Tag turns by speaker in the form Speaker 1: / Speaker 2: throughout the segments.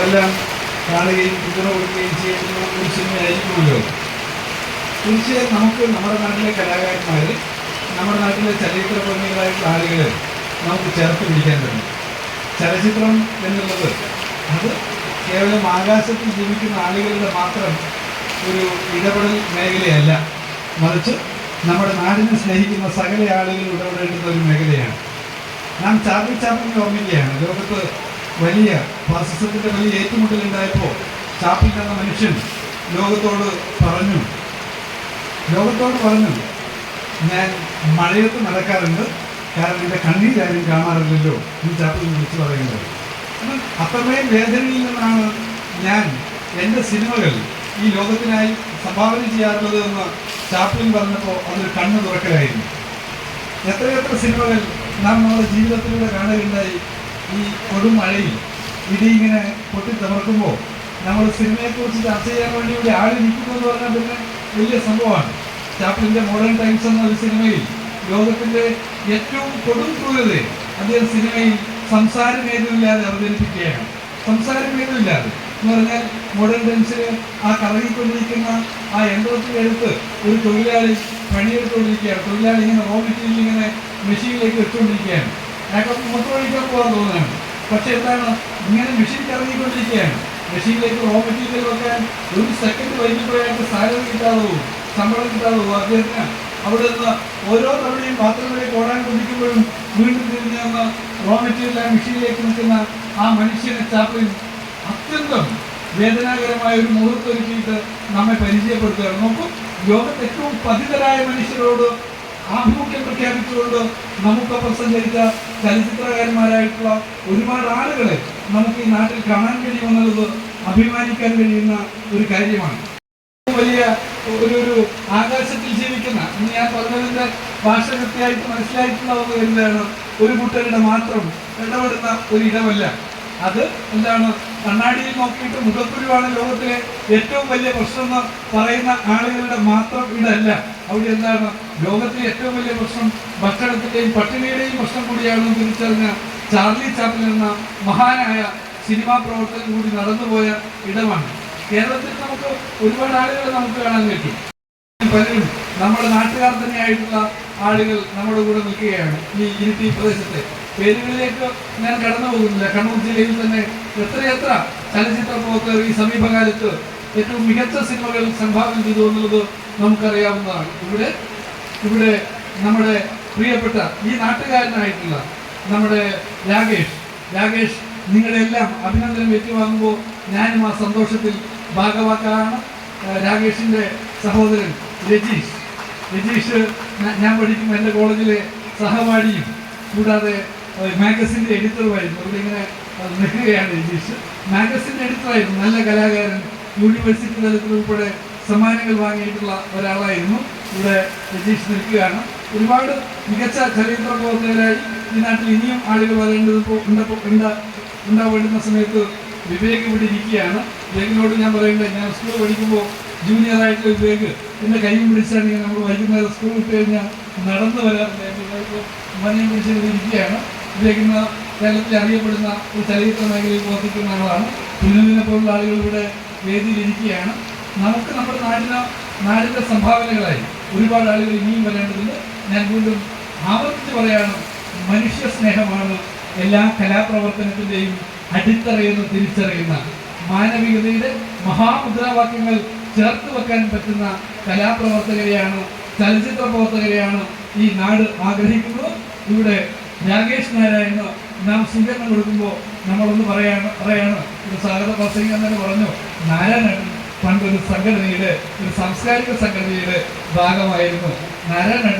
Speaker 1: നമ്മളെല്ലാം കാണുകയും പിന്തുണ കൊടുക്കുകയും ചെയ്യുന്ന ഒരു സിനിമയായിരിക്കുമല്ലോ തീർച്ചയായും നമുക്ക് നമ്മുടെ നാട്ടിലെ കലാകാരന്മാർ നമ്മുടെ നാട്ടിലെ ചലച്ചിത്ര പ്രേമികളായിട്ടുള്ള ആളുകൾ നമുക്ക് ചേർത്ത് പിടിക്കാൻ തന്നെ ചലച്ചിത്രം എന്നുള്ളത് അത് കേവലം ആകാശത്തിൽ ജീവിക്കുന്ന ആളുകളുടെ മാത്രം ഒരു ഇടപെടൽ മേഖലയല്ല. മറിച്ച് നമ്മുടെ നാടിനെ സ്നേഹിക്കുന്ന സകല ആളുകൾ ഇടപെടേണ്ടുന്ന ഒരു മേഖലയാണ്. നാം ചാർലി ചാപ്പിളിനെ ഓർമ്മിക്കുകയാണ്. ലോകത്ത് വലിയ ഫാസിസത്തിന്റെ വലിയ ഏറ്റുമുട്ടലുണ്ടായപ്പോൾ ചാപ്പിൽ തന്ന മനുഷ്യൻ ലോകത്തോട് പറഞ്ഞു. ലോകത്തോട് പറഞ്ഞു ഞാൻ മഴയത്ത് നടക്കാറുണ്ട് കാരണം എന്റെ കണ്ണീരാരും കാണാറില്ലല്ലോ ഈ ചാപ്പിൽ വിളിച്ചു പറയുന്നത്. അത്രമേൽ വേദനയിൽ നിന്നാണ് ഞാൻ എന്റെ സിനിമകൾ ഈ ലോകത്തിനായി സംഭാവന ചെയ്യാറുള്ളത് എന്ന് ചാപ്പിളിൻ പറഞ്ഞപ്പോൾ അതൊരു കണ്ണ് തുറക്കലായിരുന്നു എത്രയെത്ര സിനിമകൾ നാം നമ്മുടെ ജീവിതത്തിലൂടെ കാണുകയുണ്ടായി ഈ കൊടും കൊടുമഴയിൽ ഇങ്ങനെ പൊട്ടി തകർക്കുമ്പോൾ നമ്മൾ സിനിമയെക്കുറിച്ച് ചർച്ച ചെയ്യാൻ വേണ്ടി ഇവിടെ ആളിരിക്കുന്നു എന്ന് പറഞ്ഞാൽ പിന്നെ വലിയ സംഭവമാണ്. ചാപ്പിളിന്റെ മോഡേൺ ടൈംസ് എന്ന ഒരു സിനിമയിൽ ലോകത്തിന്റെ ഏറ്റവും കൊടും ക്രൂരതയെ അദ്ദേഹം സിനിമയിൽ സംസാരമേതുമില്ലാതെ അവതരിപ്പിക്കുകയാണ്. സംസാരമേതുമില്ലാതെ എന്ന് പറഞ്ഞാൽ മോഡേൺ ടൈംസിൽ ആ കറങ്ങിക്കൊണ്ടിരിക്കുന്ന ആ യന്ത്രത്തിലെടുത്ത് ഒരു തൊഴിലാളി പണിയെടുത്തുകൊണ്ടിരിക്കുകയാണ്. തൊഴിലാളി ഇങ്ങനെ റോ മെറ്റീരിയൽ ഇങ്ങനെ മെഷീനിലേക്ക് വെച്ചുകൊണ്ടിരിക്കുകയാണ്. അയാൾക്ക് മൊത്തം ഒഴിക്കാൻ പോകാൻ തോന്നുകയാണ്. പക്ഷെ എന്താണ് ഇങ്ങനെ മെഷീൻ കറങ്ങിക്കൊണ്ടിരിക്കുകയാണ്. മെഷീനിലേക്ക് റോ മെറ്റീരിയൽ വെക്കാൻ ഒരു സെക്കൻഡ് വൈകിപ്പോയാൾക്ക് സാലറി കിട്ടാതെ പോകും ശമ്പളം കിട്ടാതെ പോകും. അദ്ദേഹത്തിന് അവിടെ നിന്ന് ഓരോ തവണയും പാത്രങ്ങളിലേക്ക് ഓടാൻ കൊണ്ടിരിക്കുമ്പോഴും വീണ്ടും തിരിഞ്ഞ് വന്ന റോ മെറ്റീരിയൽ ആ മെഷീനിലേക്ക് നിൽക്കുന്ന ആ മനുഷ്യനെ ചാപ്പിൽ അത്യന്തം വേദനാകരമായ ഒരു മുഹൂർത്തം ഒരുക്കിയിട്ട് നമ്മെ പരിചയപ്പെടുത്തുകയാണ്. നോക്കൂ ലോകത്ത് ഏറ്റവും പതിതരായ മനുഷ്യരോട് ആഭിമുഖ്യം പ്രഖ്യാപിച്ചുകൊണ്ട് നമുക്കൊപ്പം സഞ്ചരിച്ച ചലച്ചിത്രകാരന്മാരായിട്ടുള്ള ഒരുപാട് ആളുകളെ നമുക്ക് ഈ നാട്ടിൽ കാണാൻ കഴിയുമെന്നുള്ളത് അഭിമാനിക്കാൻ കഴിയുന്ന ഒരു കാര്യമാണ്. വലിയ ഒരു ഒരു ആകാശത്തിൽ ജീവിക്കുന്ന ഇന്ന് ഞാൻ പറഞ്ഞതിന്റെ ഭാഷ കൃത്യമായിട്ട് മനസ്സിലായിട്ടുണ്ടാവുന്ന എന്താണ്? ഒരു കൂട്ടരുടെ മാത്രം ഇടപെടുന്ന ഒരു ഇടമല്ല. അത് എന്താണ്? കണ്ണാടിയിൽ നോക്കിയിട്ട് മുഖക്കുരുവാണ് ലോകത്തിലെ ഏറ്റവും വലിയ പ്രശ്നം എന്ന് പറയുന്ന ആളുകളുടെ മാത്രം ഇടല്ല. അവിടെ എന്താണ്? ലോകത്തിലെ ഏറ്റവും വലിയ പ്രശ്നം ഭക്ഷണത്തിന്റെയും പട്ടിണിയുടെയും പ്രശ്നം കൂടിയാണെന്ന് തിരിച്ചറിഞ്ഞ ചാർലി ചാപ്പിൽ എന്ന മഹാനായ സിനിമാ പ്രവർത്തകൻ കൂടി നടന്നുപോയ ഇടമാണ്. കേരളത്തിൽ നമുക്ക് ഒരുപാട് ആളുകളെ നമുക്ക് കാണാൻ പറ്റും. പലരും നമ്മുടെ നാട്ടുകാർ തന്നെയായിട്ടുള്ള ആളുകൾ നമ്മുടെ കൂടെ നിൽക്കുകയാണ് ഈ ഇരിട്ടി പ്രദേശത്തെ. പേരുകളിലേക്ക് ഞാൻ കടന്നു പോകുന്നില്ല കണ്ണൂർ ജില്ലയിൽ തന്നെ എത്രയെത്ര ചലച്ചിത്ര പ്രവർത്തകർ ഈ സമീപകാലത്ത് ഏറ്റവും മികച്ച സിനിമകൾ സംഭാവന ചെയ്തു എന്നുള്ളത് നമുക്കറിയാവുന്നതാണ്. ഇവിടെ ഇവിടെ നമ്മുടെ പ്രിയപ്പെട്ട ഈ നാട്ടുകാരനായിട്ടുള്ള നമ്മുടെ രാകേഷ്. രാകേഷ് നിങ്ങളെല്ലാം അഭിനന്ദനം ഏറ്റുവാങ്ങുമ്പോൾ ഞാനും ആ സന്തോഷത്തിൽ ഭാഗവാക്കാണ്. രാകേഷിന്റെ സഹോദരൻ രജീഷ്. രജീഷ് ഞാൻ പഠിക്കുമ്പോൾ എന്റെ കോളേജിലെ സഹപാഠിയും കൂടാതെ മാഗസിന്റെ എഡിറ്ററുമായിരുന്നു ഏഹ് നിൽക്കുകയാണ് രജീഷ് മാഗസിന്റെ എഡിറ്ററായിരുന്നു നല്ല കലാകാരൻ യൂണിവേഴ്സിറ്റി തലത്തിൽ ഉൾപ്പെടെ സമ്മാനങ്ങൾ വാങ്ങിയിട്ടുള്ള ഒരാളായിരുന്നു. ഇവിടെ രജീഷ് നിൽക്കുകയാണ്. ഒരുപാട് മികച്ച ചലച്ചിത്ര പ്രവർത്തകരായി ഈ നാട്ടിൽ ഇനിയും ആളുകൾ വരേണ്ടത് ഉണ്ടാവേണ്ടുന്ന സമയത്ത് വിവേക് ഇവിടെ ഇരിക്കുകയാണ്. വിവേകിനോട് ഞാൻ പറയേണ്ടത് ഞാൻ സ്കൂൾ പഠിക്കുമ്പോൾ ജൂനിയർ ആയിട്ടുള്ള വിവേക് എന്റെ കൈയും പിടിച്ചാണെങ്കിൽ നമ്മൾ വൈകുന്നേരം സ്കൂൾ വിട്ട് കഴിഞ്ഞാൽ നടന്നു വരാറുണ്ട് മനയും പിടിച്ച് ഇരിക്കുകയാണ് കേരളത്തിൽ അറിയപ്പെടുന്ന ഒരു ചലച്ചിത്ര മേഖലയിൽ പ്രവർത്തിക്കുന്ന ആളാണ്. ഭിന്നതിനെ പോലുള്ള ഇവിടെ വേദിയിൽ നമുക്ക് നമ്മുടെ നാടിന് നാടിന്റെ സംഭാവനകളായി ഒരുപാട് ആളുകൾ ഇനിയും വരേണ്ടതുണ്ട്. ഞാൻ വീണ്ടും ആവർത്തിച്ച് പറയാണ് മനുഷ്യ സ്നേഹമാണ് എല്ലാ കലാപ്രവർത്തനത്തിന്റെയും അടിത്തറയെന്ന് തിരിച്ചറിയുന്ന മാനവികതയുടെ മഹാമുദ്രാവാക്യങ്ങൾ ചേർത്ത് വെക്കാൻ പറ്റുന്ന കലാപ്രവർത്തകരെയാണ് ചലച്ചിത്ര പ്രവർത്തകരെയാണ് ഈ നാട് ആഗ്രഹിക്കുന്നത്. ഇവിടെ രാകേഷ് നാരായണ നാം സ്വീകരണം കൊടുക്കുമ്പോൾ നമ്മളൊന്ന് പറയാണ് പറയാണ്. ഒരു സ്വാഗത പ്രസംഗം തന്നെ പറഞ്ഞു നാരായണൻ പണ്ടൊരു സംഘടനയുടെ ഒരു സാംസ്കാരിക സംഘടനയുടെ ഭാഗമായിരുന്നു. നാരായണൻ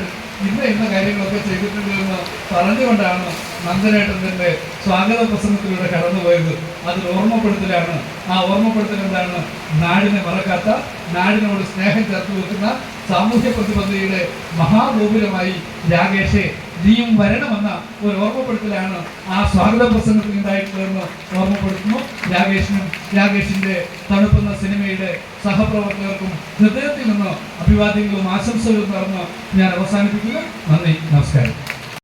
Speaker 1: ഇന്ന ഇന്ന കാര്യങ്ങളൊക്കെ ചെയ്തിട്ടുണ്ട് എന്ന് പറഞ്ഞുകൊണ്ടാണ് നന്ദനേട്ടൻ തന്റെ സ്വാഗത പ്രസംഗത്തിലൂടെ കടന്നുപോയത്. അതിൽ ഓർമ്മപ്പെടുത്തലാണ്. ആ ഓർമ്മപ്പെടുത്തൽ എന്താണ്? നാടിനെ മറക്കാത്ത നാടിനോട് സ്നേഹം ചേർത്ത് വെക്കുന്ന സാമൂഹ്യ പ്രതിബദ്ധതയുടെ മഹാഗോപുരമായി രാകേഷെ നീയും വരണമെന്ന ഒരു ഓർമ്മപ്പെടുത്തലാണ് ആ സ്വാഗത പ്രസംഗത്തിൽ ഉണ്ടായിട്ടുള്ളതെന്ന് ഓർമ്മപ്പെടുത്തുന്നു. രാകേഷിനും രാകേഷിന്റെ തണുപ്പുന്ന സിനിമയുടെ സഹപ്രവർത്തകർക്കും ഹൃദയത്തിൽ നിന്ന് അഭിവാദ്യങ്ങളും ആശംസകളും നടന്ന് ഞാൻ അവസാനിപ്പിക്കുക നന്ദി നമസ്കാരം.